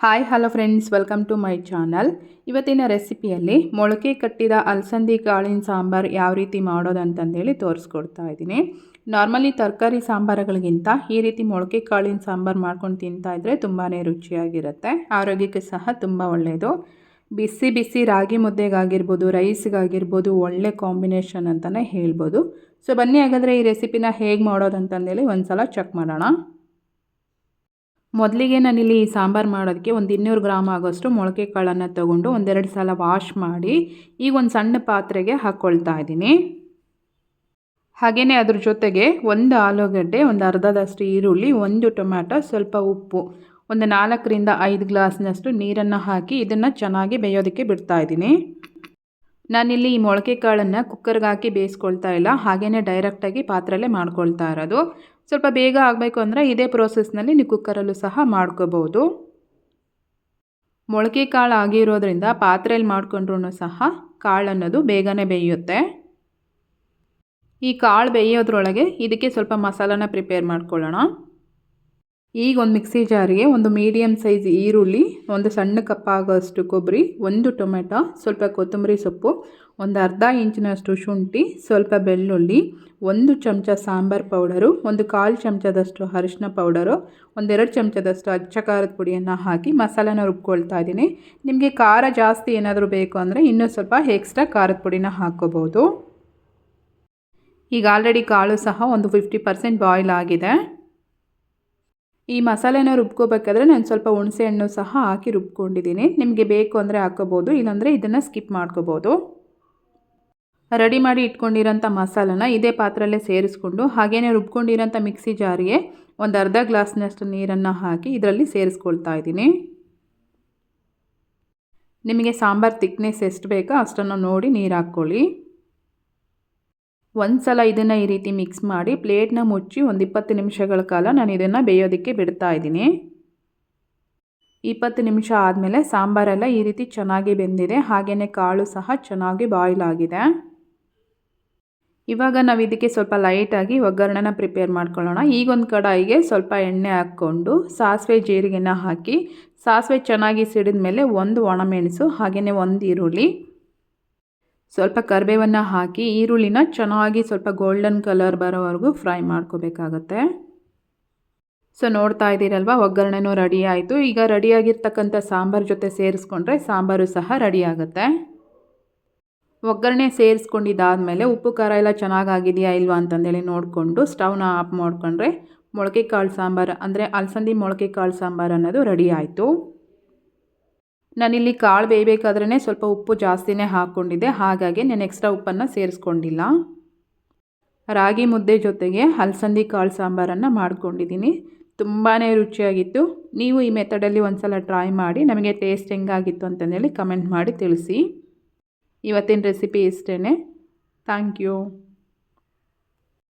Hi hello friends welcome to my channel ಇವತ್ತಿನ ರೆಸಿಪಿಯಲ್ಲಿ ಮೊಳಕೆ ಕಟ್ಟಿದ ಅಲಸಂದಿ ಕಾಳಿನ ಸಾಂಬಾರು ಯಾವ ರೀತಿ ಮಾಡೋದು ಅಂತಂದೇಳಿ ತೋರಿಸ್ಕೊಡ್ತಾ ಇದ್ದೀನಿ. ನಾರ್ಮಲಿ ತರಕಾರಿ ಸಾಂಬಾರುಗಳಿಗಿಂತ ಈ ರೀತಿ ಮೊಳಕೆ ಕಾಳಿನ ಸಾಂಬಾರು ಮಾಡ್ಕೊಂಡು ತಿಂತಾ ಇದ್ದರೆ ತುಂಬಾ ರುಚಿಯಾಗಿರುತ್ತೆ, ಆರೋಗ್ಯಕ್ಕೆ ಸಹ ತುಂಬ ಒಳ್ಳೆಯದು ಬಿಸಿ ಬಿಸಿ ರಾಗಿ ಮುದ್ದೆಗಾಗಿರ್ಬೋದು, ರೈಸ್ಗಾಗಿರ್ಬೋದು, ಒಳ್ಳೆ ಕಾಂಬಿನೇಷನ್ ಅಂತಲೇ ಹೇಳ್ಬೋದು. ಸೊ ಬನ್ನಿ ಹಾಗಾದರೆ ಈ ರೆಸಿಪಿನ ಹೇಗೆ ಮಾಡೋದು ಅಂತಂದೇಳಿ ಒಂದು ಸಲ ಚೆಕ್ ಮಾಡೋಣ. ಮೊದಲಿಗೆ ನಾನಿಲ್ಲಿ ಸಾಂಬಾರು ಮಾಡೋದಕ್ಕೆ ಒಂದು ಇನ್ನೂರು ಗ್ರಾಮ್ ಆಗೋಷ್ಟು ಮೊಳಕೆ ಕಾಳನ್ನು ತೊಗೊಂಡು ಒಂದೆರಡು ಸಲ ವಾಶ್ ಮಾಡಿ ಈಗ ಒಂದು ಸಣ್ಣ ಪಾತ್ರೆಗೆ ಹಾಕ್ಕೊಳ್ತಾ ಇದ್ದೀನಿ. ಹಾಗೆಯೇ ಅದ್ರ ಜೊತೆಗೆ ಒಂದು ಆಲೂಗಡ್ಡೆ, ಒಂದು ಅರ್ಧದಷ್ಟು ಈರುಳ್ಳಿ, ಒಂದು ಟೊಮ್ಯಾಟೊ, ಸ್ವಲ್ಪ ಉಪ್ಪು, ಒಂದು ನಾಲ್ಕರಿಂದ ಐದು ಗ್ಲಾಸ್ನಷ್ಟು ನೀರನ್ನು ಹಾಕಿ ಇದನ್ನು ಚೆನ್ನಾಗಿ ಬೇಯೋದಕ್ಕೆ ಬಿಡ್ತಾ ಇದ್ದೀನಿ. ನಾನಿಲ್ಲಿ ಈ ಮೊಳಕೆ ಕಾಳನ್ನು ಕುಕ್ಕರ್ಗೆ ಹಾಕಿ ಬೇಯಿಸ್ಕೊಳ್ತಾ ಇಲ್ಲ ಹಾಗೆಯೇ ಡೈರೆಕ್ಟಾಗಿ ಪಾತ್ರೆಯಲ್ಲೇ ಮಾಡ್ಕೊಳ್ತಾ ಇರೋದು. ಸ್ವಲ್ಪ ಬೇಗ ಆಗಬೇಕು ಅಂದರೆ ಇದೇ ಪ್ರೋಸೆಸ್ನಲ್ಲಿ ನೀವು ಕುಕ್ಕರಲ್ಲೂ ಸಹ ಮಾಡ್ಕೋಬೋದು. ಮೊಳಕೆ ಕಾಳು ಆಗಿರೋದ್ರಿಂದ ಪಾತ್ರೆಯಲ್ಲಿ ಮಾಡಿಕೊಂಡ್ರೂ ಸಹ ಕಾಳು ಅನ್ನೋದು ಬೇಗನೆ ಬೇಯುತ್ತೆ. ಈ ಕಾಳು ಬೇಯೋದ್ರೊಳಗೆ ಇದಕ್ಕೆ ಸ್ವಲ್ಪ ಮಸಾಲನ ಪ್ರಿಪೇರ್ ಮಾಡ್ಕೊಳ್ಳೋಣ. ಈಗ ಒಂದು ಮಿಕ್ಸಿ ಜಾರಿಗೆ ಒಂದು ಮೀಡಿಯಮ್ ಸೈಜ್ ಈರುಳ್ಳಿ, ಒಂದು ಸಣ್ಣ ಕಪ್ಪಾಗೋಷ್ಟು ಕೊಬ್ಬರಿ ಒಂದು ಟೊಮೆಟೊ, ಸ್ವಲ್ಪ ಕೊತ್ತಂಬರಿ ಸೊಪ್ಪು, ಒಂದು ಅರ್ಧ ಇಂಚಿನಷ್ಟು ಶುಂಠಿ, ಸ್ವಲ್ಪ ಬೆಳ್ಳುಳ್ಳಿ, ಒಂದು ಚಮಚ ಸಾಂಬಾರು ಪೌಡರು, ಒಂದು ಕಾಲು ಚಮಚದಷ್ಟು ಅರಿಶಿನ ಪೌಡರು ಒಂದೆರಡು ಚಮಚದಷ್ಟು ಅಚ್ಚ ಖಾರದ ಪುಡಿಯನ್ನು ಹಾಕಿ ಮಸಾಲೆನ ರುಬ್ಕೊಳ್ತಾ ಇದ್ದೀನಿ. ನಿಮಗೆ ಖಾರ ಜಾಸ್ತಿ ಏನಾದರೂ ಬೇಕು ಅಂದರೆ ಇನ್ನೂ ಸ್ವಲ್ಪ ಎಕ್ಸ್ಟ್ರಾ ಖಾರದ ಪುಡಿನ ಹಾಕ್ಕೋಬೋದು. ಈಗ ಆಲ್ರೆಡಿ ಕಾಳು ಸಹ ಒಂದು ಫಿಫ್ಟಿ ಪರ್ಸೆಂಟ್ ಬಾಯ್ಲ್ ಆಗಿದೆ. ಈ ಮಸಾಲೆನ ರುಬ್ಕೋಬೇಕಾದ್ರೆ ನಾನು ಸ್ವಲ್ಪ ಹುಣಸೆ ಹಣ್ಣು ಸಹ ಹಾಕಿ ರುಬ್ಕೊಂಡಿದ್ದೀನಿ. ನಿಮಗೆ ಬೇಕು ಅಂದರೆ ಹಾಕೋಬೋದು, ಇಲ್ಲಾಂದರೆ ಇದನ್ನು ಸ್ಕಿಪ್ ಮಾಡ್ಕೋಬೋದು. ರೆಡಿ ಮಾಡಿ ಇಟ್ಕೊಂಡಿರೋಂಥ ಮಸಾಲನ ಇದೇ ಪಾತ್ರಲ್ಲೇ ಸೇರಿಸ್ಕೊಂಡು ಹಾಗೆಯೇ ರುಬ್ಕೊಂಡಿರೋಂಥ ಮಿಕ್ಸಿ ಜಾರಿಗೆ ಒಂದು ಅರ್ಧ ಗ್ಲಾಸ್ನಷ್ಟು ನೀರನ್ನು ಹಾಕಿ ಇದರಲ್ಲಿ ಸೇರಿಸ್ಕೊಳ್ತಾ ಇದ್ದೀನಿ. ನಿಮಗೆ ಸಾಂಬಾರು ತಿಕ್ನೆಸ್ ಎಷ್ಟು ಬೇಕೋ ಅಷ್ಟನ್ನು ನೋಡಿ ನೀರು ಹಾಕ್ಕೊಳ್ಳಿ. ಒಂದು ಸಲ ಇದನ್ನು ಈ ರೀತಿ ಮಿಕ್ಸ್ ಮಾಡಿ ಪ್ಲೇಟ್ನ ಮುಚ್ಚಿ ಒಂದು ಇಪ್ಪತ್ತು ನಿಮಿಷಗಳ ಕಾಲ ನಾನು ಇದನ್ನು ಬೇಯೋದಕ್ಕೆ ಬಿಡ್ತಾ ಇದ್ದೀನಿ. ಇಪ್ಪತ್ತು ನಿಮಿಷ ಆದಮೇಲೆ ಸಾಂಬಾರೆಲ್ಲ ಈ ರೀತಿ ಚೆನ್ನಾಗಿ ಬೆಂದಿದೆ. ಹಾಗೆಯೇ ಕಾಳು ಸಹ ಚೆನ್ನಾಗಿ ಬಾಯ್ಲ್ ಆಗಿದೆ. ಇವಾಗ ನಾವು ಇದಕ್ಕೆ ಸ್ವಲ್ಪ ಲೈಟಾಗಿ ಒಗ್ಗರಣೆನ ಪ್ರಿಪೇರ್ ಮಾಡ್ಕೊಳ್ಳೋಣ. ಈಗೊಂದು ಕಡಾಯಿಗೆ ಸ್ವಲ್ಪ ಎಣ್ಣೆ ಹಾಕ್ಕೊಂಡು ಸಾಸಿವೆ ಜೀರಿಗೆನ ಹಾಕಿ, ಸಾಸಿವೆ ಚೆನ್ನಾಗಿ ಸಿಡಿದ ಮೇಲೆ ಒಂದು ಒಣಮೆಣಸು ಹಾಗೆಯೇ ಒಂದು ಈರುಳ್ಳಿ. ಸ್ವಲ್ಪ ಕರಿಬೇವನ್ನು ಹಾಕಿ ಈರುಳ್ಳಿನ ಚೆನ್ನಾಗಿ ಸ್ವಲ್ಪ ಗೋಲ್ಡನ್ ಕಲರ್ ಬರೋವರೆಗೂ ಫ್ರೈ ಮಾಡ್ಕೋಬೇಕಾಗತ್ತೆ. ಸೊ ನೋಡ್ತಾ ಇದ್ದೀರಲ್ವ, ಒಗ್ಗರಣೆನೂ ರೆಡಿ ಆಯಿತು. ಈಗ ರೆಡಿಯಾಗಿರ್ತಕ್ಕಂಥ ಸಾಂಬಾರು ಜೊತೆ ಸೇರಿಸ್ಕೊಂಡ್ರೆ ಸಾಂಬಾರು ಸಹ ರೆಡಿ ಆಗುತ್ತೆ. ಒಗ್ಗರಣೆ ಸೇರಿಸ್ಕೊಂಡಿದ್ದಾದಮೇಲೆ ಉಪ್ಪು, ಖಾರ ಎಲ್ಲ ಚೆನ್ನಾಗಾಗಿದೆಯಾ ಇಲ್ವಾ ಅಂತಂದೇಳಿ ನೋಡಿಕೊಂಡು ಸ್ಟವ್ನ ಆಫ್ ಮಾಡಿಕೊಂಡ್ರೆ ಮೊಳಕೆ ಕಾಳು ಸಾಂಬಾರು ಅಂದರೆ ಅಲಸಂದಿ ಮೊಳಕೆ ಕಾಳು ಸಾಂಬಾರು ಅನ್ನೋದು ರೆಡಿ ಆಯಿತು. ನಾನಿಲ್ಲಿ ಕಾಳು ಬೇಯಬೇಕಾದ್ರೇ ಸ್ವಲ್ಪ ಉಪ್ಪು ಜಾಸ್ತಿನೇ ಹಾಕ್ಕೊಂಡಿದ್ದೆ. ಹಾಗಾಗಿ ನಾನು ಎಕ್ಸ್ಟ್ರಾ ಉಪ್ಪನ್ನು ಸೇರಿಸ್ಕೊಂಡಿಲ್ಲ. ರಾಗಿ ಮುದ್ದೆ ಜೊತೆಗೆ ಅಲಸಂದಿ ಕಾಳು ಸಾಂಬಾರನ್ನು ಮಾಡ್ಕೊಂಡಿದ್ದೀನಿ. ತುಂಬಾ ರುಚಿಯಾಗಿತ್ತು. ನೀವು ಈ ಮೆಥಡಲ್ಲಿ ಒಂದು ಸಲ ಟ್ರೈ ಮಾಡಿ ನಮಗೆ ಟೇಸ್ಟ್ ಹೆಂಗಾಗಿತ್ತು ಅಂತಂದೇಳಿ ಕಮೆಂಟ್ ಮಾಡಿ ತಿಳಿಸಿ. ಇವತ್ತಿನ ರೆಸಿಪಿ ಇಷ್ಟೇ ಥ್ಯಾಂಕ್ ಯು